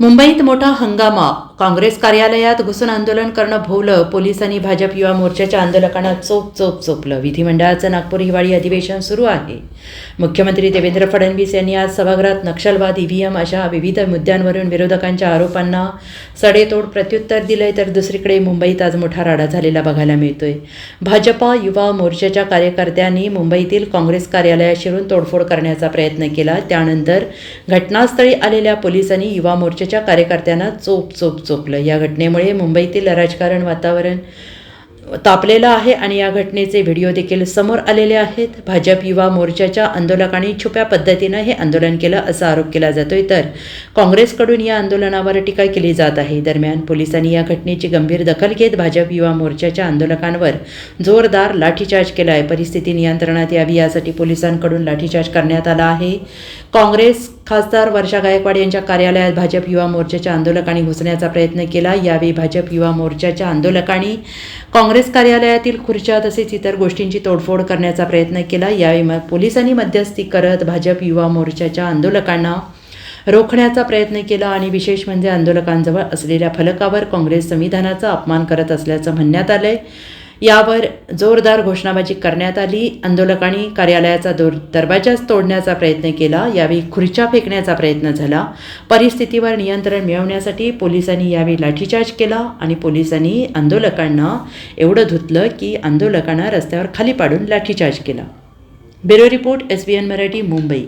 मुंबईत मोठा हंगामा काँग्रेस कार्यालयात घुसून आंदोलन करणं भोवलं. पोलिसांनी भाजप युवा मोर्चाच्या आंदोलकांना चोप चोप चोपलं. विधिमंडळाचं नागपूर हिवाळी अधिवेशन सुरू आहे. मुख्यमंत्री देवेंद्र फडणवीस यांनी आज सभागृहात नक्षलवाद ईव्हीएम अशा विविध मुद्द्यांवरून विरोधकांच्या आरोपांना सडेतोड प्रत्युत्तर दिलंय तर दुसरीकडे मुंबईत आज मोठा राडा झालेला बघायला मिळतोय. भाजपा युवा मोर्चाच्या कार्यकर्त्यांनी मुंबईतील काँग्रेस कार्यालयात शिरून तोडफोड करण्याचा प्रयत्न केला. त्यानंतर घटनास्थळी आलेल्या पोलिसांनी युवा मोर्चाच्या कार्यकर्त्यांना चोप चोप चोपलं या घटनेमुळे मुंबईतील राजकारण वातावरण तापलेलं आहे आणि या घटनेचे व्हिडिओ देखील समोर आलेले आहेत. भाजप युवा मोर्चाच्या आंदोलकांनी छुप्या पद्धतीनं हे आंदोलन केलं असा आरोप केला जातोय. तर काँग्रेसकडून या आंदोलनावर टीका केली जात आहे. दरम्यान पोलिसांनी या घटनेची गंभीर दखल घेत भाजप युवा मोर्चाच्या आंदोलकांवर जोरदार लाठीचार्ज केला आहे परिस्थिती नियंत्रणात यावी यासाठी पोलिसांकडून लाठीचार्ज करण्यात आला आहे. काँग्रेस खासदार वर्षा गायकवाड यांच्या कार्यालयात भाजप युवा मोर्चाच्या आंदोलकांनी घुसण्याचा प्रयत्न केला. यावेळी भाजप युवा मोर्चाच्या आंदोलकांनी काँग्रेस कार्यालयातील खुर्च्या तसेच इतर गोष्टींची तोडफोड करण्याचा प्रयत्न केला. यावेळी म- पोलिसांनी मध्यस्थी करत भाजप युवा मोर्चाच्या आंदोलकांना रोखण्याचा प्रयत्न केला आणि विशेष म्हणजे आंदोलकांजवळ असलेल्या फलकावर काँग्रेस संविधानाचा अपमान करत असल्याचं म्हणण्यात आलंय. यावर जोरदार घोषणाबाजी करण्यात आली. आंदोलकांनी कार्यालयाचा दोर दरवाजाच तोडण्याचा प्रयत्न केला. यावेळी खुर्च्या फेकण्याचा प्रयत्न झाला. परिस्थितीवर नियंत्रण मिळवण्यासाठी पोलिसांनी यावेळी लाठीचार्ज केला आणि पोलिसांनी आंदोलकांना एवढं धुतलं की आंदोलकांना रस्त्यावर खाली पाडून लाठीचार्ज केला. Bureau report S B N Marathi Mumbai.